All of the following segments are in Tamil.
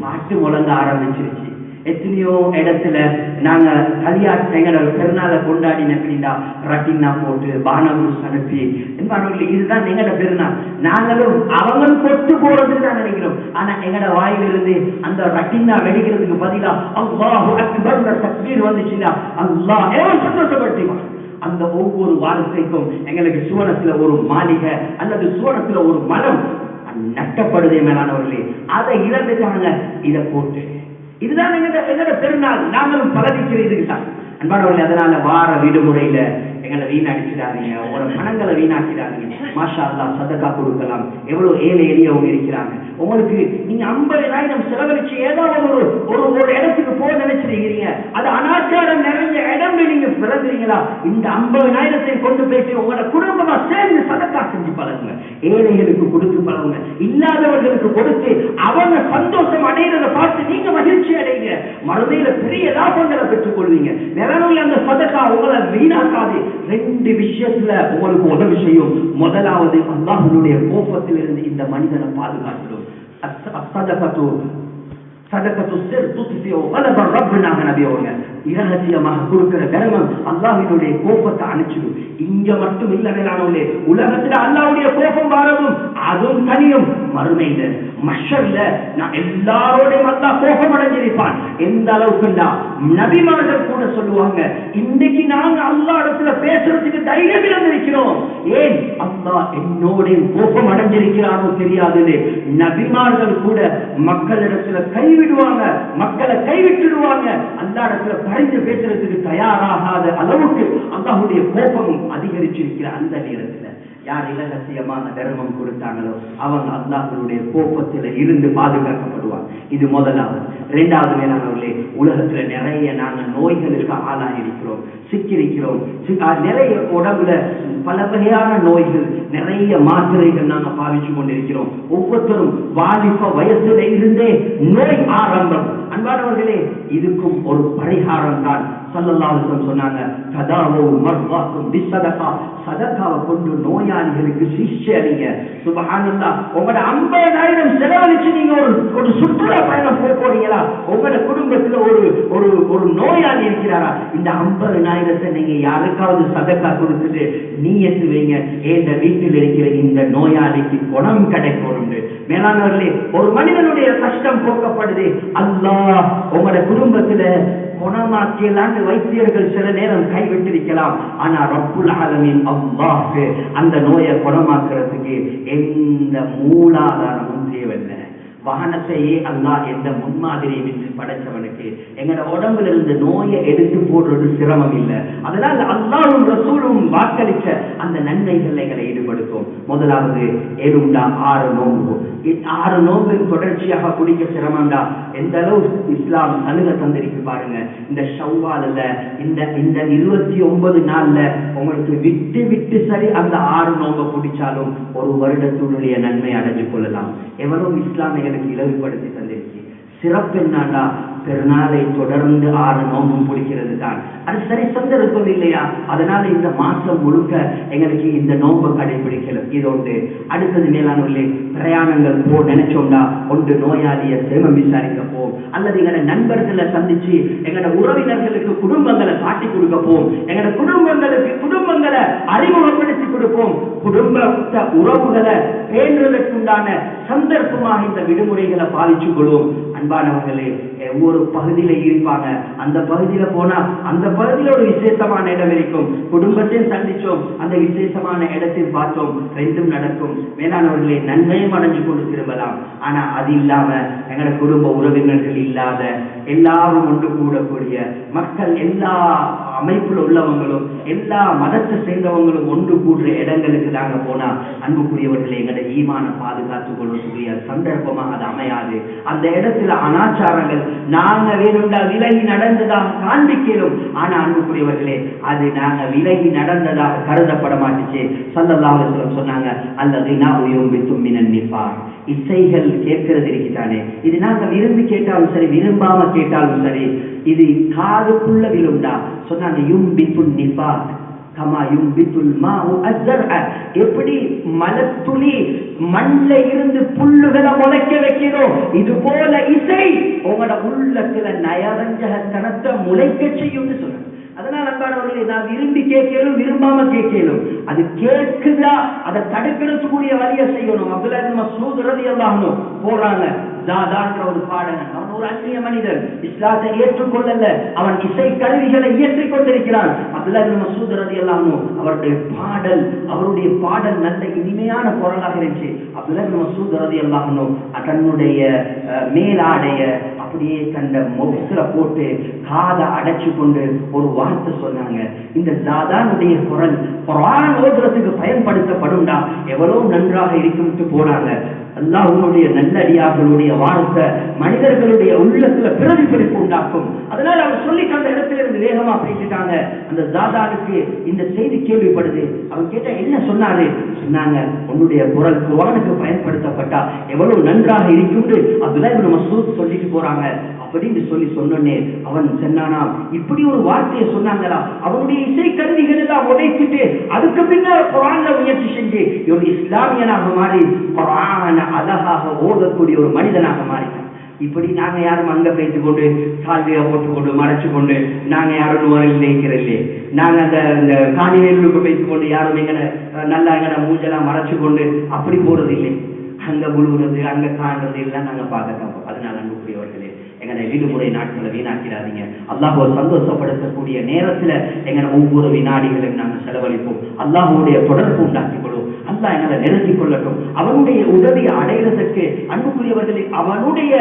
பாட்டு முழங்க ஆரம்பிச்சிருச்சு. எத்தனையோ இடத்துல நாங்க கலியார் எங்களோட பெருநாளை கொண்டாடின அப்படின்னா ரட்டினா போட்டு பானகுருஸ் அனுப்பி என்பார்கள் இதுதான் எங்களோட பெருநாள். நாங்களும் அவங்களும் கொட்டு போறதுன்னு தான் நினைக்கிறோம். ஆனா எங்களோட வாயிலிருந்து அந்த ரட்டினா வெடிக்கிறதுக்கு பதிலா அல்லாஹ் அக்பர்ன்ற தக்பீர் வந்துச்சுன்னா அல்லாஹ் எவ்வளவு சந்தோஷப்படுத்திவான் அந்த ஒவ்வொரு வார்த்தைக்கும் எங்களுக்கு சுவனத்துல ஒரு மாளிகை அல்லது சுவனத்துல ஒரு மலம் நட்டப்படுதே மேலானவர்களே. அதை இழந்துட்டாங்க. இதை போட்டு. இதுதான் எங்க எங்கட பெருநாள். நாங்களும் பலதிக்கிற இதுக்கு தான். அன்பானவர்களே அதனால வார விடுமுறையில எங்களை வீணடிச்சிடாதீங்க. உங்களோட பணங்களை வீணாக்கிடாதீங்க. மாஷா அல்லா சதக்கா கொடுக்கலாம். எவ்வளவு ஏழை எளியவங்க இருக்கிறாங்க. உங்களுக்கு நீங்க ஐம்பதாயிரம் செலவழிச்சு ஏதாவது ஒரு ஒரு ஒரு இடத்துக்கு போக நினைச்சிருக்கிறீங்க. அது அனாச்சாரம் நிறைஞ்ச இடம் நீங்க பிறந்தீங்களா இந்த ஐம்பதாயிரத்தை கொண்டு போயிட்டு உங்களோட குடும்பமா சேர்ந்து ஏழைகளுக்கு கொடுத்து பழகுங்க. இல்லாதவர்களுக்கு கொடுத்து அவங்க சந்தோஷம் அடையிறத பார்த்து நீங்க மகிழ்ச்சி அடைங்க மறுமையில பெரிய லாபங்களை பெற்றுக் கொள்வீங்க. நிலநோய் அந்த சதக்கா உங்களை வீணாக்காது. ரெண்டு விஷயத்துல உங்களுக்கு உதவி செய்யும் முதலாவது அல்லாஹனுடைய கோபத்திலிருந்து இந்த மனிதனை பாதுகாத்துடும் அசதகத்து சதகத்து சிர் துத்தியோ வலப ரப்புனாக நபி அவங்க இரகசியமாக கொடுக்கிற தர்மம் அல்லாஹினுடைய கோபத்தை அணைச்சிடும் இங்க மட்டும் இல்ல மேலானவர்களே உலகத்துல அல்லாஹ்வுடைய கோபம் வரவும் அதுவும் தனியும் மறுமையில மஷர்ல நான் எல்லாரோடையும் அல்லா கோபம் அடைஞ்சிருப்பான் எந்த அளவுக்குண்டா நபிமார்கள் கூட சொல்லுவாங்க இன்னைக்கு நாங்க அல்லா இடத்துல பேசுறதுக்கு தைரியம் இழந்திருக்கிறோம் ஏன்? அல்லா என்னோட கோபம் அடைஞ்சிருக்கிறானோ தெரியாதது நபிமார்கள் கூட மக்களிடத்துல கைவிடுவாங்க மக்களை கைவிட்டுடுவாங்க. அந்த இடத்துல பறிந்து பேசுறதுக்கு தயாராகாத அளவுக்கு அல்லாஹுடைய கோபம் அதிகரிச்சிருக்கிற அந்த நேரத்துல. யார் இரகசியமான தர்மம் கொடுத்தாங்களோ அவங்க அல்லாஹனுடைய கோபத்தில் இருந்து பாதுகாக்கப்படுவாங்க. இது முதலாவது. இரண்டாவது மேலானவர்களே உலகத்துல நிறைய நாங்க நோய்களுக்கு ஆளாயிருக்கிறோம் சிக்கிருக்கிறோம் சி- அஹ் நிறைய உடம்புல பல வகையான நோய்கள் நிறைய மாத்திரைகள் நாங்க பாவிச்சு கொண்டிருக்கிறோம். ஒவ்வொருத்தரும் வாலிப வயசுல இருந்தே நோய் ஆரம்பம். அன்பானவர்களே இதுக்கும் ஒரு பரிகாரம் தான் சல்லல்லாஹு சொன்னாங்க. கதாவோ மர்வாக்கும் பிசதகா சதகாவை கொண்டு நோயாளிகளுக்கு சிகிச்சை அளிங்க. சுபஹானல்லாஹ். உங்களோட ஐம்பதாயிரம் செலவழிச்சு நீங்க ஒரு ஒரு சுற்றுலா பயணம் போக போறீங்களா உங்களோட குடும்பத்துல ஒரு ஒரு ஒரு நோயாளி இருக்கிறாரா? இந்த ஐம்பதாயிரத்தை நீங்க யாருக்காவது சதக்கா கொடுத்துட்டு நீ எத்துவீங்க இந்த வீட்டில் இருக்கிற இந்த நோயாளிக்கு குணம் கிடைக்கணும் மேலானவர்களே ஒரு மனிதனுடைய கஷ்டம் போக்கப்படுது. அல்லாஹ் உங்களோட குடும்பத்துல குணமாக்கியலான்னு வைத்தியர்கள் சில நேரம் கைவிட்டிருக்கலாம். ஆனா ரப்புல் ஆலமின் அல்லாஹ் அந்த நோயை குணமாக்குறதுக்கு எந்த மூலாதாரமும் தேவையில்லை. வாகனத்தையே அல்லாஹ் எந்த முன்மாதிரியும் இன்றி படைச்சவனுக்கு எங்களோட உடம்புல இருந்து நோயை எடுத்து போடுறது சிரமம் இல்லை. அதனால் அல்லாவும் ரசூலும் வாக்களிச்ச அந்த நன்மைகள் எங்களை ஈடுபடுத்தும். முதலாவது எருண்டா ஆறு நோன்பு. ஆறு நோம்பின் தொடர்ச்சியாக குடிக்க சிரமம்டா. எந்த அளவு இஸ்லாம் சலுகை தந்திருக்கு பாருங்க. இந்த ஷவ்வாலில் இந்த இந்த இருபத்தி ஒன்பது நாள்ல உங்களுக்கு விட்டு விட்டு சரி அந்த ஆறு நோம்பை பிடிச்சாலும் ஒரு வருடத்தினுடைய நன்மை அடைஞ்சு கொள்ளலாம். எவ்வளவு இஸ்லாம் எங்களுக்கு இலவுபடுத்தி தந்திருக்கு. சிறப்பு என்னன்னா திருநாளை தொடர்ந்து ஆறு நோம்பும் பிடிக்கிறது தான் அது சரி சந்தர்ப்பம் இல்லையா? அதனால இந்த மாசம் முழுக்க எங்களுக்கு இந்த நோம்பை கடைபிடிக்கலாம் இது ஒன்று அடுத்தது மேலானவர்களே பிரயாணங்கள் போ நினைச்சோம்னா ஒன்று நோயாளிய சேமம் விசாரிக்க போம் அல்லது எங்களோட நண்பர்களை சந்திச்சு எங்களோட உறவினர்களுக்கு குடும்பங்களை காட்டி கொடுக்க போம் எங்களோட குடும்பங்களுக்கு குடும்பங்களை அறிமுகப்படுத்தி கொடுப்போம். குடும்ப உறவுகளை பேணுவதற்குண்டான சந்தர்ப்பமாக இந்த விடுமுறைகளை பாதிச்சு கொள்வோம். அன்பானவர்களே ஒவ்வொரு பகுதியில இருப்பாங்க. அந்த பகுதியில போனா அந்த பகுதியில ஒரு விசேஷமான இடம் இருக்கும். குடும்பத்தையும் சந்திச்சோம். அந்த விசேஷமான இடத்தையும் பார்த்தோம். ரெண்டும் நடக்கும். மேலானவர்களே நன்மையும் அடைஞ்சு கொண்டு திரும்பலாம். ஆனா அது இல்லாம எங்களோட குடும்ப உறவினர்கள் இல்லாத எல்லாரும் ஒன்று கூடக்கூடிய மக்கள் எல்லா அமைப்புல உள்ளவங்களும் எல்லா மதத்தை சேர்ந்தவங்களும் ஒன்று கூடுற இடங்களுக்கு தாங்க போனா அன்புக்குரியவர்களை எங்களோட ஈமான பாதுகாத்துக் கொள்ளக்கூடிய சந்தர்ப்பமாக அது அமையாது. அந்த இடத்துல அனாச்சாரங்கள் நாங்க வேணும்டா விலகி நடந்ததாக காண்பிக்கிறோம். ஆனா அன்புக்குரியவர்களே அது நாங்க விலகி நடந்ததாக கருதப்பட மாட்டுச்சு. சல்லல்லாஹு சொன்னாங்க அல்லது நான் உயோபித்தும் மினன் நிப்பார் இசைகள் கேட்கிறது இருக்குதானே? இது நாங்க விரும்பி கேட்டாலும் சரி விரும்பாம கேட்டாலும் சரி இது காதுக்குள்ள விழும்டா. சொன்னாங்க யும்பித்து நிபா கமா யும்பித்துல் மாவு அஸ்ஸர்அ எப்படி மலத்துளி மண்ல இருந்து புல்லுகளை முளைக்க வைக்கிறோம் இது போல இசை உங்களோட உள்ளத்துல நயரஞ்சகத்தனத்தை முளைக்க செய்யும்னு சொன்னாங்க. அதனால அன்பானவர்களை நான் விரும்பி கேட்கலும் விரும்பாம கேட்கலும். அது கேட்குதா அதை தடுக்கிறதுக்குரிய வழியை செய்யணும். அப்துல்லா நம்ம மஸ்ஊத் ரலியல்லாஹு போறாங்க ஜாதான்ற ஒரு பாடகன் அவன் ஒரு அந்நிய மனிதன். இஸ்லாத்தை ஏற்றுக்கொள்ளல. அவன் இசை கருவிகளை இயற்றிக் கொண்டிருக்கிறான். அப்துல்லா நம்ம மஸ்ஊத் ரலியல்லாஹு அவருடைய பாடல் அவருடைய பாடல் நல்ல இனிமையான குரலாக இருந்துச்சு. அப்துல்லா நம்ம சூதுரதி ரலியல்லாஹு தன்னுடைய மேலாடைய அப்படியே தன்னை முகத்துல போட்டு காதை அடைச்சு கொண்டு ஒரு வார்த்தை சொன்னாங்க. இந்த ஜாதானுடைய குரல் குரான் ஓதுறதுக்கு பயன்படுத்தப்படும்டா. எவ்வளவு நன்றாக இருக்கும்ட்டு போனாங்க. அல்லாஹ்வுடைய நல்லடியார்களுடைய வார்த்தை மனிதர்களுடைய உள்ளத்துல பிரதிபலிப்பு உண்டாக்கும். அதனால அவர் சொல்லி தந்த இடத்துல இருந்து வேகமா பேசிட்டாங்க. அந்த தாதாவுக்கு இந்த செய்தி கேள்விப்படுது. அவன் கேட்டா என்ன சொன்னாரு? சொன்னாங்க உன்னுடைய குரல் குர்ஆனுக்கு பயன்படுத்தப்பட்டா எவ்வளவு நன்றாக இருக்கும்னு அப்துல்லா இப்னு மஸ்ஊத் சொல்லிட்டு போறாங்க. அப்படின்னு சொல்லி சொன்னோன்னே அவன் சொன்னானா இப்படி ஒரு வார்த்தையை சொன்னாங்களா? அவனுடைய இசை கருவிகள் பின்னர் குரான்ல முயற்சி செஞ்சு ஒரு இஸ்லாமியனாக மாறி குரான அழகாக ஓடக்கூடிய ஒரு மனிதனாக மாறினான் இப்படி நாங்க யாரும் அங்க பேசி கொண்டு சால்வையை போட்டுக்கொண்டு மறைச்சு கொண்டு நாங்க யாரும் நுவரில் நினைக்கிறல்லே நாங்க அந்த இந்த காணிவேலுக்கு பேசி கொண்டு யாரும் எங்கட நல்லா எங்கட மூஞ்செல்லாம் மறைச்சு கொண்டு அப்படி போறது இல்லை அங்க முழுகுறது அங்க காண்றது எல்லாம் நாங்க பார்க்கத்தான் அதனால அன்புக்குரியவர்களே எங்களை விடுமுறை நாட்களை வீணாக்கிறாதீங்க அல்லாஹ்வை சந்தோஷப்படுத்தக்கூடிய நேரத்துல எங்களை ஒவ்வொரு வினாடிகளையும் நாங்கள் செலவழிப்போம். அல்லாஹ்வுடைய தொடர்பு உண்டாக்கிக் கொள்வோம் அல்லாஹ் எங்களை நிறுத்திக் கொள்ளட்டும். அவனுடைய உதவி அடைகிறதுக்கு அன்புக்குரியவர்களை அவனுடைய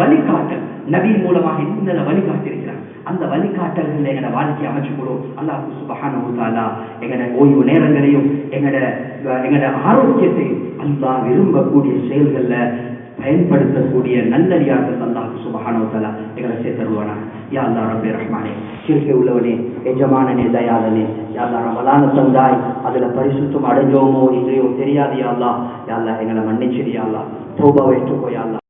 வழிகாட்டல் நபி மூலமாக இந்த வழிகாட்டிருக்கிறார் அந்த வழிகாட்டல்கள் எங்களோட வாழ்க்கையை அமைச்சு கொள்வோம் அல்லாஹ் சுபஹானஹு தஆலா எங்களோட ஓய்வு நேரங்களையும் எங்களோட எங்களோட ஆரோக்கியத்தையும் அல்லாஹ் விரும்பக்கூடிய செயல்கள்ல பயன்படுத்தக்கூடிய நல்லடியார்கள் அல்லாஹ் யா அல்லாஹ் ரப்பே ரஹ்மானே சிறுக்கை உள்ளவனே எஜமானனே தயாளனே. யா அல்லாஹ் ரமலான தந்தாய் அதுல பரிசுத்தம் அடைஞ்சோமோ இல்லையோ தெரியாது யா அல்லாஹ். எங்களை மன்னிச்சிடு யா அல்லாஹ். தௌபாவை ஏற்றுக்கோ